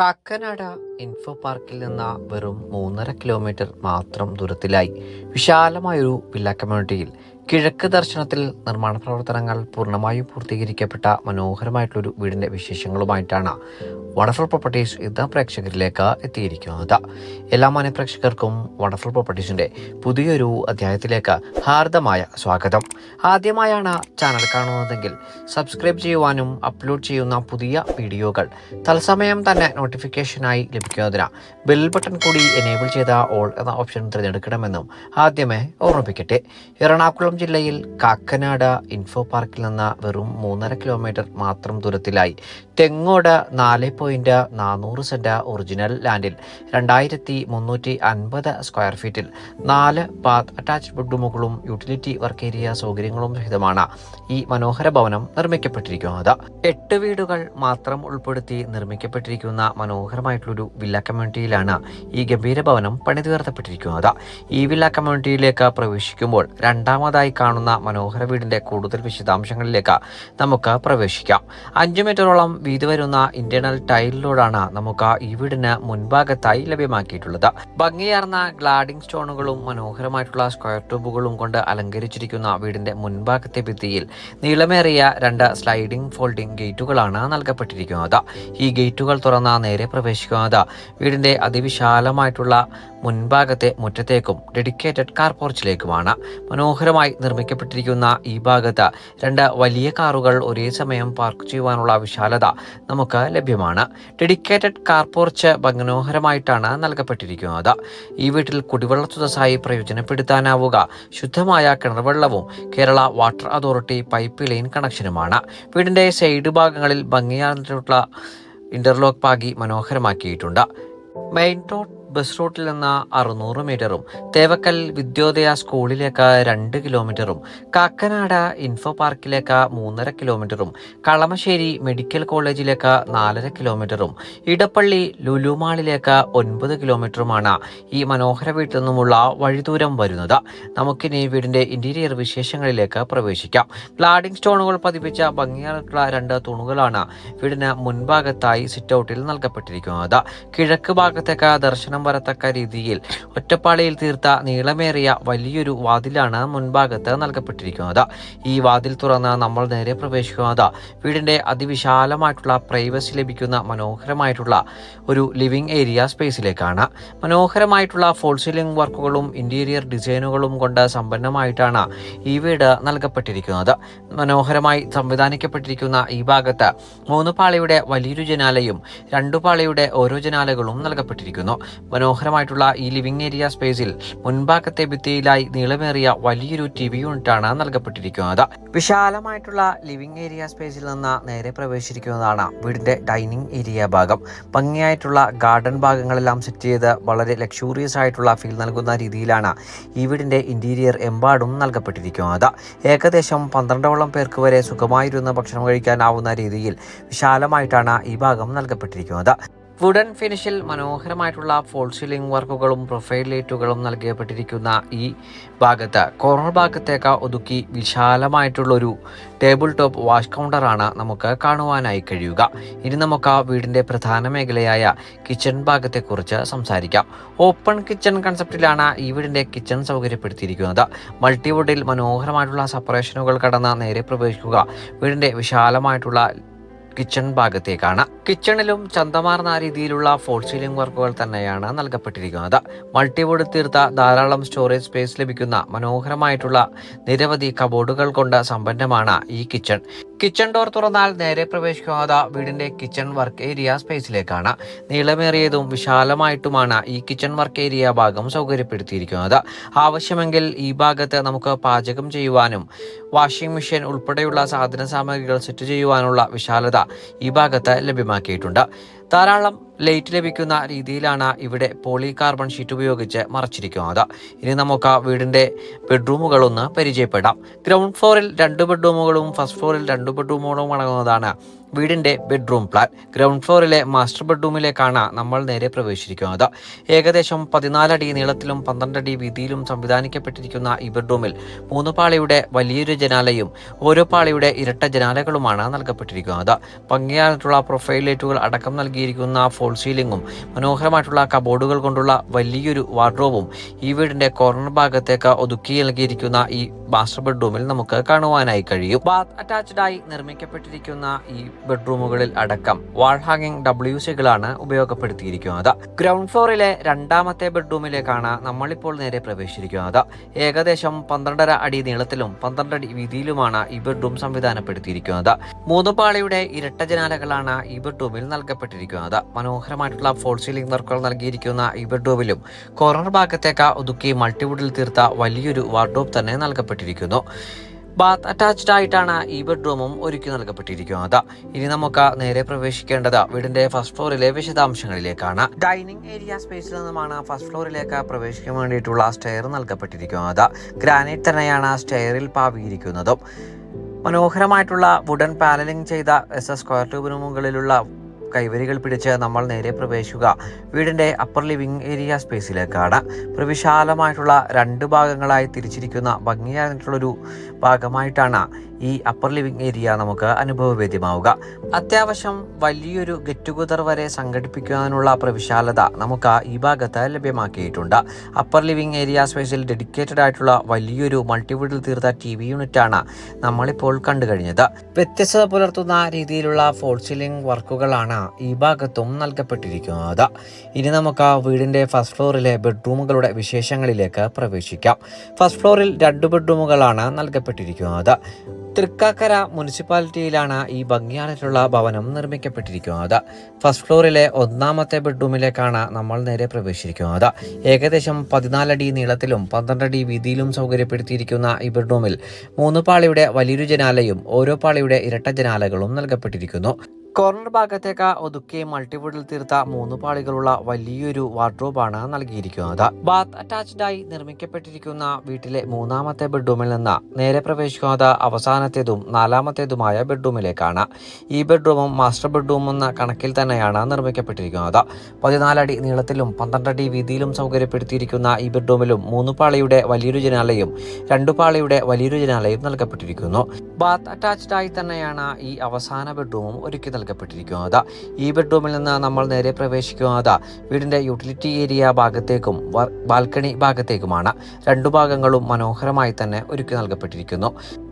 Kakkanad info പാർക്കിൽ നിന്ന് വെറും മൂന്നര കിലോമീറ്റർ മാത്രം ദൂരത്തിലായി. വിശാലമായൊരു വില്ല കമ്മ്യൂണിറ്റിയിൽ കിഴക്ക് ദർശനത്തിൽ നിർമ്മാണ പ്രവർത്തനങ്ങൾ പൂർണമായും പൂർത്തീകരിക്കപ്പെട്ട മനോഹരമായിട്ടുള്ളൊരു വീടിന്റെ വിശേഷങ്ങളുമായിട്ടാണ് വണ്ടർഫുൾ പ്രോപ്പർട്ടീസ് ഇന്ന് പ്രേക്ഷകരിലേക്ക് എത്തിയിരിക്കുന്നത്. എല്ലാ മാന്യ പ്രേക്ഷകർക്കും വണ്ടർഫുൾ പ്രോപ്പർട്ടീസിന്റെ പുതിയൊരു അധ്യായത്തിലേക്ക് ഹാർദമായ സ്വാഗതം. ആദ്യമായാണ് ചാനൽ കാണുന്നതെങ്കിൽ സബ്സ്ക്രൈബ് ചെയ്യുവാനും അപ്ലോഡ് ചെയ്യുന്ന പുതിയ വീഡിയോകൾ തത്സമയം തന്നെ നോട്ടിഫിക്കേഷനായി ലഭിക്കുന്നതിന് ബെൽ ബട്ടൺ കൂടി എനേബിൾ ചെയ്ത ഓൾ എന്ന ഓപ്ഷൻ തിരഞ്ഞെടുക്കണമെന്നും ആദ്യമേ ഓർമ്മിപ്പിക്കട്ടെ. എറണാകുളം ജില്ലയിൽ കാക്കനാട ഇൻഫോ പാർക്കിൽ നിന്ന് വെറും മൂന്നര കിലോമീറ്റർ മാത്രം ദൂരത്തിലായി. തെങ്ങോട് നാല് പോയിന്റ് നാനൂറ് സെന്റ് ഒറിജിനൽ ലാൻഡിൽ രണ്ടായിരത്തി മുന്നൂറ്റി അൻപത് സ്ക്വയർ ഫീറ്റിൽ നാല് ബാത്ത് അറ്റാച്ച്ഡ് ബെഡ്റൂമുകളും യൂട്ടിലിറ്റി വർക്ക് ഏരിയ സൗകര്യങ്ങളും സഹിതമാണ് ഈ മനോഹര ഭവനം നിർമ്മിക്കപ്പെട്ടിരിക്കുന്നത്. എട്ട് വീടുകൾ മാത്രം ഉൾപ്പെടുത്തി നിർമ്മിക്കപ്പെട്ടിരിക്കുന്ന മനോഹരമായിട്ടുള്ളൊരു വില്ല കമ്മ്യൂണിറ്റിയിലാണ് ഈ ഗംഭീര ഭവനം പണിതുയർത്തപ്പെട്ടിരിക്കുന്നത്. ഈ വില്ല കമ്മ്യൂണിറ്റിയിലേക്ക് പ്രവേശിക്കുമ്പോൾ രണ്ടാമതായി കാണുന്ന മനോഹര വീടിന്റെ കൂടുതൽ വിശദാംശങ്ങളിലേക്ക് നമുക്ക് പ്രവേശിക്കാം. അഞ്ചു മീറ്ററോളം വീതി വരുന്ന ഇന്റേണൽ ടൈലിലൂടാണ് നമുക്ക് ഈ വീടിന് മുൻഭാഗത്തായി ലഭ്യമാക്കിയിട്ടുള്ളത്. ഭംഗിയാർന്ന ഗ്ലാഡിംഗ് സ്റ്റോണുകളും മനോഹരമായിട്ടുള്ള സ്ക്വയർ ട്യൂബുകളും കൊണ്ട് അലങ്കരിച്ചിരിക്കുന്ന വീടിന്റെ മുൻഭാഗത്തെ ഭിത്തിയിൽ നീളമേറിയ രണ്ട് സ്ലൈഡിംഗ് ഫോൾഡിംഗ് ഗേറ്റുകളാണ് നൽകപ്പെട്ടിരിക്കുന്നത്. ഈ ഗേറ്റുകൾ തുറന്ന നേരെ പ്രവേശിക്കുന്നത് വീടിന്റെ അതിവിശാലമായിട്ടുള്ള മുൻഭാഗത്തെ മുറ്റത്തേക്കും ഡെഡിക്കേറ്റഡ് കാർ പോർച്ചിലേക്കുമാണ് മനോഹരമായി നിർമ്മിക്കപ്പെട്ടിരിക്കുന്ന ഈ ഭാഗത്ത് രണ്ട് വലിയ കാറുകൾ ഒരേ സമയം പാർക്ക് ചെയ്യുവാനുള്ള വിശാലത നമുക്ക് ലഭ്യമാണ്. ഡെഡിക്കേറ്റഡ് കാർ പോർച്ച് മനോഹരമായിട്ടാണ് നൽകപ്പെട്ടിരിക്കുന്നത്. ഈ വീട്ടിൽ കുടിവെള്ള സ്രോതസ്സായി പ്രയോജനപ്പെടുത്താനാവുക ശുദ്ധമായ കിണർവെള്ളവും Kerala water authority pipe line കണക്ഷനുമാണ്. വീടിന്റെ സൈഡ് ഭാഗങ്ങളിൽ ഭംഗിയാർന്നിട്ടുള്ള ഇന്റർലോക്ക് പാകി മനോഹരമാക്കിയിട്ടുണ്ട്. മെയിൻ റോഡ് ബസ് റൂട്ടിൽ നിന്ന് അറുന്നൂറ് മീറ്ററും തേവക്കൽ വിദ്യോദയ സ്കൂളിലേക്ക് രണ്ട് കിലോമീറ്ററും കാക്കനാട ഇൻഫോ പാർക്കിലേക്ക് മൂന്നര കിലോമീറ്ററും കളമശ്ശേരി മെഡിക്കൽ കോളേജിലേക്ക് നാലര കിലോമീറ്ററും ഇടപ്പള്ളി ലുലുമാളിലേക്ക് ഒൻപത് കിലോമീറ്ററുമാണ് ഈ മനോഹര വീട്ടിൽ നിന്നുമുള്ള വഴിദൂരം വരുന്നത്. നമുക്കിനി വീടിന്റെ ഇന്റീരിയർ വിശേഷങ്ങളിലേക്ക് പ്രവേശിക്കാം. ഗ്ലാഡിംഗ് സ്റ്റോണുകൾ പതിപ്പിച്ച ഭംഗിയായിട്ടുള്ള രണ്ട് തൂണുകളാണ് വീടിന് മുൻഭാഗത്തായി സിറ്റ് ഔട്ടിൽ നൽകപ്പെട്ടിരിക്കുന്നത്. കിഴക്ക് ഭാഗത്തേക്ക് ദർശനം വരത്തക്ക രീതിയിൽ ഒറ്റപ്പാളിയിൽ തീർത്ത നീളമേറിയ വലിയൊരു വാതിലാണ് മുൻഭാഗത്ത് നൽകപ്പെട്ടിരിക്കുന്നത്. ഈ വാതിൽ തുറന്ന് നമ്മൾ നേരെ പ്രവേശിക്കുന്നത് വീടിന്റെ അതിവിശാലമായിട്ടുള്ള പ്രൈവസി ലഭിക്കുന്ന മനോഹരമായിട്ടുള്ള ഒരു ലിവിംഗ് ഏരിയ സ്പേസിലേക്കാണ് മനോഹരമായിട്ടുള്ള ഫോൾ സീലിംഗ് വർക്കുകളും ഇന്റീരിയർ ഡിസൈനുകളും കൊണ്ട് സമ്പന്നമായിട്ടാണ് ഈ വീട് നൽകപ്പെട്ടിരിക്കുന്നത്. മനോഹരമായി സംവിധാനിക്കപ്പെട്ടിരിക്കുന്ന ഈ ഭാഗത്ത് മൂന്ന് പാളിയുടെ വലിയൊരു ജനാലയും രണ്ടു പാളിയുടെ ഓരോ ജനാലകളും നൽകപ്പെട്ടിരിക്കുന്നു. മനോഹരമായിട്ടുള്ള ഈ ലിവിംഗ് ഏരിയ സ്പേസിൽ മുൻഭാഗത്തെ ഭിത്തിയിലായി നീളമേറിയ വലിയൊരു ടി വി യൂണിറ്റാണ് നൽകപ്പെട്ടിരിക്കുന്നത്. വിശാലമായിട്ടുള്ള ലിവിംഗ് ഏരിയ സ്പേസിൽ നിന്ന് നേരെ പ്രവേശിച്ചിരിക്കുന്നതാണ് വീടിന്റെ ഡൈനിങ് ഏരിയ ഭാഗം. ഭംഗിയായിട്ടുള്ള ഗാർഡൻ ഭാഗങ്ങളെല്ലാം സെറ്റ് ചെയ്ത് വളരെ ലക്ഷൂറിയസ് ആയിട്ടുള്ള ഫീൽ നൽകുന്ന രീതിയിലാണ് ഈ വീടിന്റെ ഇന്റീരിയർ എമ്പാടും നൽകപ്പെട്ടിരിക്കുന്നത്. ഏകദേശം പന്ത്രണ്ടോളം പേർക്ക് വരെ സുഖമായിരുന്ന ഭക്ഷണം കഴിക്കാനാവുന്ന രീതിയിൽ വിശാലമായിട്ടാണ് ഈ ഭാഗം നൽകപ്പെട്ടിരിക്കുന്നത്. വുഡൻ ഫിനിഷിൽ മനോഹരമായിട്ടുള്ള ഫോൾ സീലിംഗ് വർക്കുകളും പ്രൊഫൈൽ ലൈറ്റുകളും നൽകപ്പെട്ടിരിക്കുന്ന ഈ ഭാഗത്ത് കോർണർ ഭാഗത്തേക്ക് ഒതുക്കി വിശാലമായിട്ടുള്ളൊരു ടേബിൾ ടോപ്പ് വാഷ് കൗണ്ടറാണ് നമുക്ക് കാണുവാനായി കഴിയുക. ഇനി നമുക്ക് വീടിന്റെ പ്രധാന മേഖലയായ കിച്ചൺ ഭാഗത്തെക്കുറിച്ച് സംസാരിക്കാം. ഓപ്പൺ കിച്ചൺ കൺസെപ്റ്റിലാണ് ഈ വീടിന്റെ കിച്ചൺ സൗകര്യപ്പെടുത്തിയിരിക്കുന്നത്. മൾട്ടിവുഡിൽ മനോഹരമായിട്ടുള്ള സെപ്പറേഷനുകൾ കടന്ന് നേരെ പ്രവേശിക്കുക. വീടിന്റെ വിശാലമായിട്ടുള്ള കിച്ചൺ ഭാഗത്തേക്കാണ്. കിച്ചണിലും ചന്തമാർന്ന രീതിയിലുള്ള ഫോൾ സീലിംഗ് വർക്കുകൾ തന്നെയാണ് നൽകപ്പെട്ടിരിക്കുന്നത്. മൾട്ടിവുഡ് തീർത്ത ധാരാളം സ്റ്റോറേജ് സ്പേസ് ലഭിക്കുന്ന മനോഹരമായിട്ടുള്ള നിരവധി കബോർഡുകൾ കൊണ്ട് സമ്പന്നമാണ് ഈ കിച്ചൺ. കിച്ചൺ ഡോർ തുറന്നാൽ നേരെ പ്രവേശിക്കാതെ വീടിന്റെ കിച്ചൺ വർക്ക് ഏരിയ സ്പേസിലേക്കാണ് നീളമേറിയതും വിശാലമായിട്ടുമാണ് ഈ കിച്ചൺ വർക്ക് ഏരിയ ഭാഗം സൗകര്യപ്പെടുത്തിയിരിക്കുന്നത്. ആവശ്യമെങ്കിൽ ഈ ഭാഗത്ത് നമുക്ക് പാചകം ചെയ്യുവാനും വാഷിംഗ് മെഷീൻ ഉൾപ്പെടെയുള്ള സാധന സാമഗ്രികൾ സെറ്റ് ചെയ്യുവാനുള്ള വിശാലത ഈ ഭാഗത്ത് ലഭ്യമാക്കിയിട്ടുണ്ട്. ധാരാളം ലൈറ്റ് ലഭിക്കുന്ന രീതിയിലാണ് ഇവിടെ പോളി കാർബൺ ഷീറ്റ് ഉപയോഗിച്ച് മറച്ചിരിക്കുന്നത്. ഇനി നമുക്ക് വീടിന്റെ ബെഡ്റൂമുകളൊന്ന് പരിചയപ്പെടാം. ഗ്രൗണ്ട് ഫ്ലോറിൽ രണ്ട് ബെഡ്റൂമുകളും ഫസ്റ്റ് ഫ്ലോറിൽ രണ്ട് ബെഡ്റൂമുകളും അടങ്ങുന്നതാണ് വീടിന്റെ ബെഡ്റൂം പ്ലാൻ. ഗ്രൗണ്ട് ഫ്ലോറിലെ മാസ്റ്റർ ബെഡ്റൂമിലേക്കാണ് നമ്മൾ നേരെ പ്രവേശിക്കുന്നത് ഏകദേശം പതിനാലടി നീളത്തിലും പന്ത്രണ്ടടി വീതിയിലും സംവിധാനിക്കപ്പെട്ടിരിക്കുന്ന ഈ ബെഡ്റൂമിൽ മൂന്ന് പാളിയുടെ വലിയൊരു ജനാലയും ഓരോ പാളിയുടെ ഇരട്ട ജനാലകളുമാണ് നൽകപ്പെട്ടിരിക്കുന്നത്. ഭംഗിയായിട്ടുള്ള പ്രൊഫൈൽ ലൈറ്റുകൾ അടക്കം നൽകി നൽകിയിരിക്കുന്ന ഫോൾ സീലിംഗും മനോഹരമായിട്ടുള്ള കബോർഡുകൾ കൊണ്ടുള്ള വലിയൊരു വാർഡ്രോബും ഈ വീടിന്റെ കോർണർ ഭാഗത്തേക്ക് ഒതുക്കി നൽകിയിരിക്കുന്ന ഈ മാസ്റ്റർ ബെഡ്റൂമിൽ നമുക്ക് കാണുവാനായി കഴിയും. ബാത്ത് അറ്റാച്ച്ഡായി നിർമ്മിക്കപ്പെട്ടിരിക്കുന്ന ഈ ബെഡ്റൂമുകളിൽ അടക്കം വാൾ ഹാങ്ങിങ് ഡബ്ല്യു സികളാണ് ഉപയോഗപ്പെടുത്തിയിരിക്കുന്നത്. ഗ്രൗണ്ട് ഫ്ലോറിലെ രണ്ടാമത്തെ ബെഡ്റൂമിലേക്കാണ് നമ്മളിപ്പോൾ നേരെ പ്രവേശിച്ചിരിക്കുന്നത്. ഏകദേശം പന്ത്രണ്ടര അടി നീളത്തിലും പന്ത്രണ്ട് അടി വീതിയിലുമാണ് ഈ ബെഡ്റൂം സംവിധാനപ്പെടുത്തിയിരിക്കുന്നത്. മൂന്ന് പാളിയുടെ ഇരട്ട ജനാലകളാണ് ഈ ബെഡ്റൂമിൽ നൽകപ്പെട്ടിരിക്കുന്നത്. മനോഹരമായിട്ടുള്ള ഫോൾ സീലിംഗ് വർക്കുകൾ നൽകിയിരിക്കുന്ന ഈ ബെഡ്റൂമിലും കോർണർ ഭാഗത്തേക്ക് ഒതുക്കി മൾട്ടിവുഡിൽ തീർത്ത വലിയൊരു വാർഡ്രോബ് തന്നെ നൽകപ്പെട്ടിരിക്കുന്നു. ബാത്ത് അറ്റാച്ച്ഡ് ആയിട്ടാണ് ഈ ബെഡ്റൂമും ഒരുക്കി നൽകപ്പെട്ടിരിക്കുന്നത്. ഇനി നമുക്ക് നേരെ പ്രവേശിക്കേണ്ടത് വീടിന്റെ ഫസ്റ്റ് ഫ്ലോറിലെ വിശദാംശങ്ങളിലേക്കാണ്. ഡൈനിങ് ഏരിയ സ്പേസിൽ നിന്നുമാണ് ഫസ്റ്റ് ഫ്ലോറിലേക്ക് പ്രവേശിക്കാൻ വേണ്ടിയിട്ടുള്ള സ്റ്റെയർ നൽകപ്പെട്ടിരിക്കുന്നത്. ഗ്രാനൈറ്റ് തന്നെയാണ് സ്റ്റെയറിൽ പാവിയിരിക്കുന്നതും. മനോഹരമായിട്ടുള്ള വുഡൻ പാനലിംഗ് ചെയ്ത എസ് എസ് സ്ക്വയർ ട്യൂബിന് മുകളിലുള്ള കൈവരികൾ പിടിച്ച് നമ്മൾ നേരെ പ്രവേശിക്കുക. വീടിന്റെ അപ്പർ ലിവിംഗ് ഏരിയ സ്പേസിലേക്കാണ് പ്രവിശാലമായിട്ടുള്ള രണ്ട് ഭാഗങ്ങളായി തിരിച്ചിരിക്കുന്ന ഭംഗിയായിട്ടുള്ളൊരു ഭാഗമായിട്ടാണ് ഈ അപ്പർ ലിവിംഗ് ഏരിയ നമുക്ക് അനുഭവവേദ്യമാവുക. അത്യാവശ്യം വലിയൊരു ഗെറ്റ് ടുഗദർ വരെ സംഘടിപ്പിക്കുവാനുള്ള പ്രവിശാലത നമുക്ക് ഈ ഭാഗത്ത് ലഭ്യമാക്കിയിട്ടുണ്ട്. അപ്പർ ലിവിംഗ് ഏരിയ സ്പേസിൽ ഡെഡിക്കേറ്റഡ് ആയിട്ടുള്ള വലിയൊരു മൾട്ടിവുഡിൽ തീർത്ത ടി വി യൂണിറ്റാണ് നമ്മളിപ്പോൾ കണ്ടു കഴിഞ്ഞത്. വ്യത്യസ്തത പുലർത്തുന്ന രീതിയിലുള്ള ഫോൾ സീലിംഗ് വർക്കുകളാണ് ഈ ഭാഗത്തും നൽകപ്പെട്ടിരിക്കുന്നത്. ഇനി നമുക്ക് വീടിന്റെ ഫസ്റ്റ് ഫ്ലോറിലെ ബെഡ്റൂമുകളുടെ വിശേഷങ്ങളിലേക്ക് പ്രവേശിക്കാം. ഫസ്റ്റ് ഫ്ലോറിൽ രണ്ട് ബെഡ്റൂമുകളാണ് നൽകപ്പെട്ടിരിക്കുന്നത്. തൃക്കാക്കര മുനിസിപ്പാലിറ്റിയിലാണ് ഈ ഭംഗിയായിട്ടുള്ള ഭവനം നിർമ്മിക്കപ്പെട്ടിരിക്കുന്നത്. ഫസ്റ്റ് ഫ്ലോറിലെ ഒന്നാമത്തെ ബെഡ്റൂമിലേക്കാണ് നമ്മൾ നേരെ പ്രവേശിച്ചിരിക്കുന്നത്. ഏകദേശം പതിനാലടി നീളത്തിലും പന്ത്രണ്ടടി വീതിയിലും സൗകര്യപ്പെടുത്തിയിരിക്കുന്ന ഈ ബെഡ്റൂമിൽ മൂന്ന് പാളിയുടെ വലിയൊരു ജനാലയും ഓരോ പാളിയുടെ ഇരട്ട ജനാലകളും നൽകപ്പെട്ടിരിക്കുന്നു. കോർണർ ഭാഗത്തേക്ക് ഒതുക്കി മൾട്ടിവുഡിൽ തീർത്ത മൂന്ന് പാളികളുള്ള വലിയൊരു വാർഡ്രോബാണ് നൽകിയിരിക്കുന്നത്. ബാത്ത് അറ്റാച്ച്ഡ് ആയി നിർമ്മിക്കപ്പെട്ടിരിക്കുന്ന വീട്ടിലെ മൂന്നാമത്തെ ബെഡ്റൂമിൽ നിന്ന് നേരെ പ്രവേശിക്കുന്നത് അവസാനത്തേതും നാലാമത്തേതുമായ ബെഡ്റൂമിലേക്കാണ് ഈ ബെഡ്റൂമും മാസ്റ്റർ ബെഡ്റൂമും എന്ന കണക്കിൽ തന്നെയാണ് നിർമ്മിക്കപ്പെട്ടിരിക്കുന്നത്. പതിനാലടി നീളത്തിലും പന്ത്രണ്ടടി വീതിയിലും സൗകര്യപ്പെടുത്തിയിരിക്കുന്ന ഈ ബെഡ്റൂമിലും മൂന്ന് പാളിയുടെ വലിയൊരു ജനാലയും രണ്ടു പാളിയുടെ വലിയൊരു ജനാലയും നൽകപ്പെട്ടിരിക്കുന്നു. ബാത്ത് അറ്റാച്ച്ഡ് ആയി തന്നെയാണ് ഈ അവസാന ബെഡ്റൂമും ഒരുക്കി നൽകപ്പെട്ടിരിക്കുന്നത് ഈ ബെഡ്റൂമിൽ നിന്ന് നമ്മൾ നേരെ പ്രവേശിക്കുന്നത് വീടിന്റെ യൂട്ടിലിറ്റി ഏരിയ ഭാഗത്തേക്കും ബാൽക്കണി ഭാഗത്തേക്കുമാണ്. രണ്ടു ഭാഗങ്ങളും മനോഹരമായി തന്നെ ഒരുക്കി നൽകപ്പെട്ടിരിക്കുന്നു.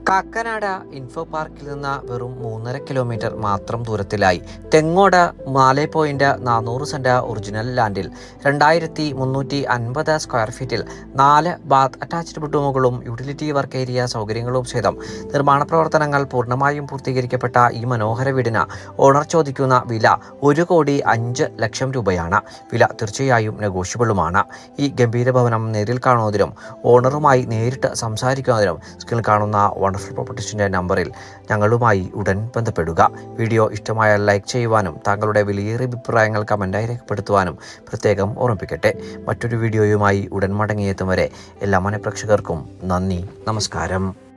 കാക്കനാട് ഇൻഫോ പാർക്കിൽ നിന്ന് വെറും മൂന്നര കിലോമീറ്റർ മാത്രം ദൂരത്തിലായി. തെങ്ങോട് നാല് പോയിന്റ് നാനൂറ് സെന്റ് ഒറിജിനൽ ലാൻഡിൽ രണ്ടായിരത്തി മുന്നൂറ്റി അൻപത് സ്ക്വയർ ഫീറ്റിൽ നാല് ബാത്ത് അറ്റാച്ച്ഡ് ബെഡ്റൂമുകളും യൂട്ടിലിറ്റി വർക്ക് ഏരിയ സൗകര്യങ്ങളും സഹിതം നിർമ്മാണ പ്രവർത്തനങ്ങൾ പൂർണമായും പൂർത്തീകരിക്കപ്പെട്ട ഈ മനോഹര വീടിന് ഓണർ ചോദിക്കുന്ന വില ഒരു കോടി അഞ്ച് ലക്ഷം രൂപയാണ്. വില തീർച്ചയായും നെഗോഷ്യബിളുമാണ് ഈ ഗംഭീര ഭവനം നേരിൽ കാണുന്നതിനും ഓണറുമായി നേരിട്ട് സംസാരിക്കുന്നതിനും സ്ക്രീനിൽ കാണുന്ന വണ്ടർഫുൾ പ്രോപ്പർട്ടീസിന്റെ നമ്പറിൽ ഞങ്ങളുമായി ഉടൻ ബന്ധപ്പെടുക. വീഡിയോ ഇഷ്ടമായ ലൈക്ക് ചെയ്യുവാനും താങ്കളുടെ വിലയേറിയ അഭിപ്രായങ്ങൾ കമന്റായി രേഖപ്പെടുത്തുവാനും പ്രത്യേകം ഓർമ്മിപ്പിക്കട്ടെ. മറ്റൊരു വീഡിയോയുമായി ഉടൻ മടങ്ങിയെത്തും വരെ എല്ലാ മനഃപ്രേക്ഷകർക്കും നന്ദി. നമസ്കാരം.